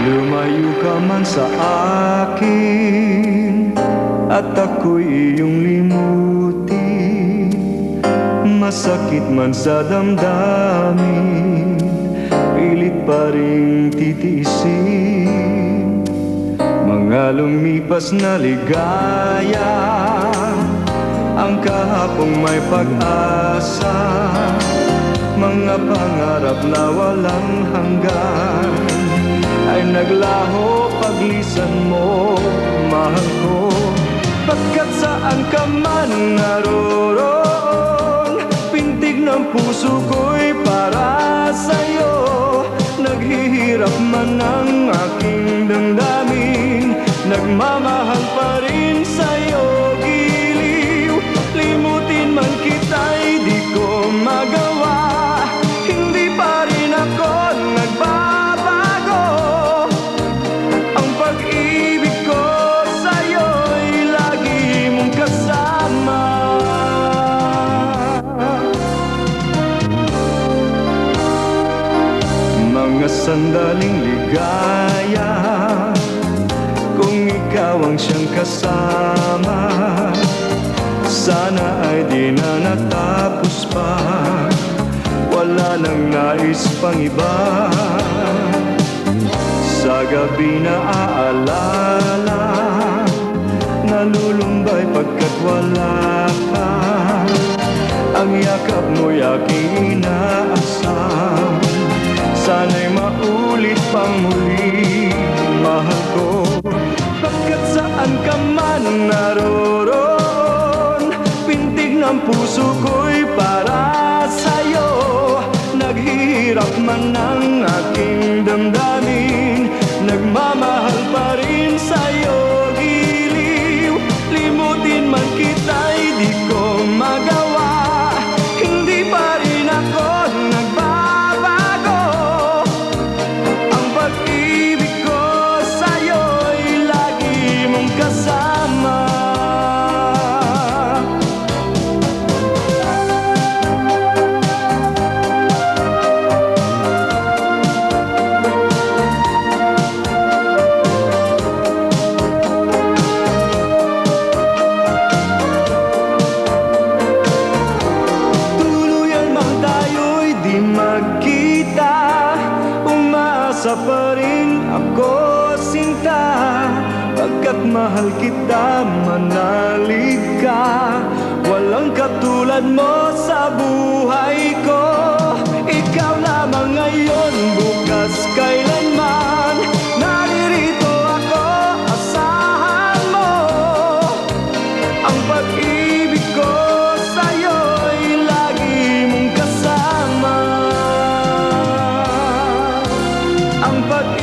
Lumayo ka man sa akin At ako'y iyong limutin. Masakit man sa damdamin Pilit pa rin titiisin. Mga lumipas na ligaya Ang kahapong may pag-asa Mga pangarap na walang hanggan. Ay naglaho paglisan mo, mahal ko. Pagkat saan ka man naroon Pintig ng puso ko'y para sa'yo. Naghihirap man ang aking damdamin Nagmamahal pa rin Mga sandaling ligaya. Kung ikaw ang siyang kasama Sana ay di na natapos pa. Wala nang nais pang iba. Sa gabi na aalala Nalulumbay pagkat wala ka. Ang yakap mo'y aking inaasam Sana'y maulit pang muli Mahal ko. Pagkat saan ka man naroon Pintig ng puso ko'y para sa'yo. Naghihirap man ang aking damdamin Nagmamahal pa rin sa'yo rin ako sinta. Pagkat mahal kita, manalig ka ang pag